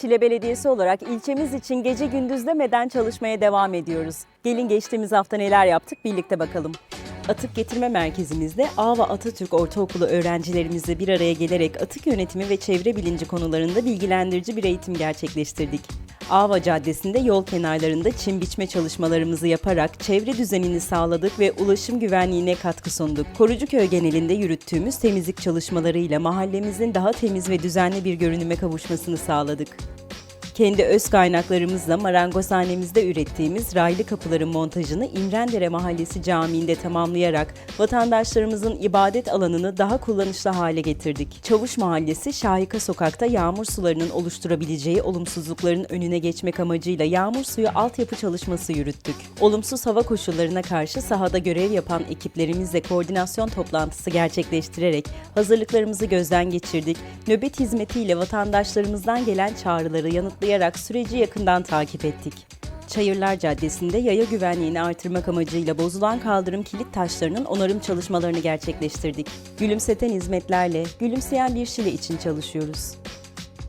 Şile Belediyesi olarak ilçemiz için gece gündüz demeden çalışmaya devam ediyoruz. Gelin geçtiğimiz hafta neler yaptık birlikte bakalım. Atık getirme merkezimizde Ava Atatürk Ortaokulu öğrencilerimizle bir araya gelerek atık yönetimi ve çevre bilinci konularında bilgilendirici bir eğitim gerçekleştirdik. Ava Caddesi'nde yol kenarlarında çim biçme çalışmalarımızı yaparak çevre düzenini sağladık ve ulaşım güvenliğine katkı sunduk. Korucuköy genelinde yürüttüğümüz temizlik çalışmalarıyla mahallemizin daha temiz ve düzenli bir görünüme kavuşmasını sağladık. Kendi öz kaynaklarımızla marangozhanemizde ürettiğimiz raylı kapıların montajını İmrendere Mahallesi Camii'nde tamamlayarak vatandaşlarımızın ibadet alanını daha kullanışlı hale getirdik. Çavuş Mahallesi Şahika Sokak'ta yağmur sularının oluşturabileceği olumsuzlukların önüne geçmek amacıyla yağmur suyu altyapı çalışması yürüttük. Olumsuz hava koşullarına karşı sahada görev yapan ekiplerimizle koordinasyon toplantısı gerçekleştirerek hazırlıklarımızı gözden geçirdik. Nöbet hizmetiyle vatandaşlarımızdan gelen çağrıları yanıtlayarak süreci yakından takip ettik. Çayırlar Caddesi'nde yaya güvenliğini artırmak amacıyla bozulan kaldırım kilit taşlarının onarım çalışmalarını gerçekleştirdik. Gülümseten hizmetlerle, gülümseyen bir Şile için çalışıyoruz.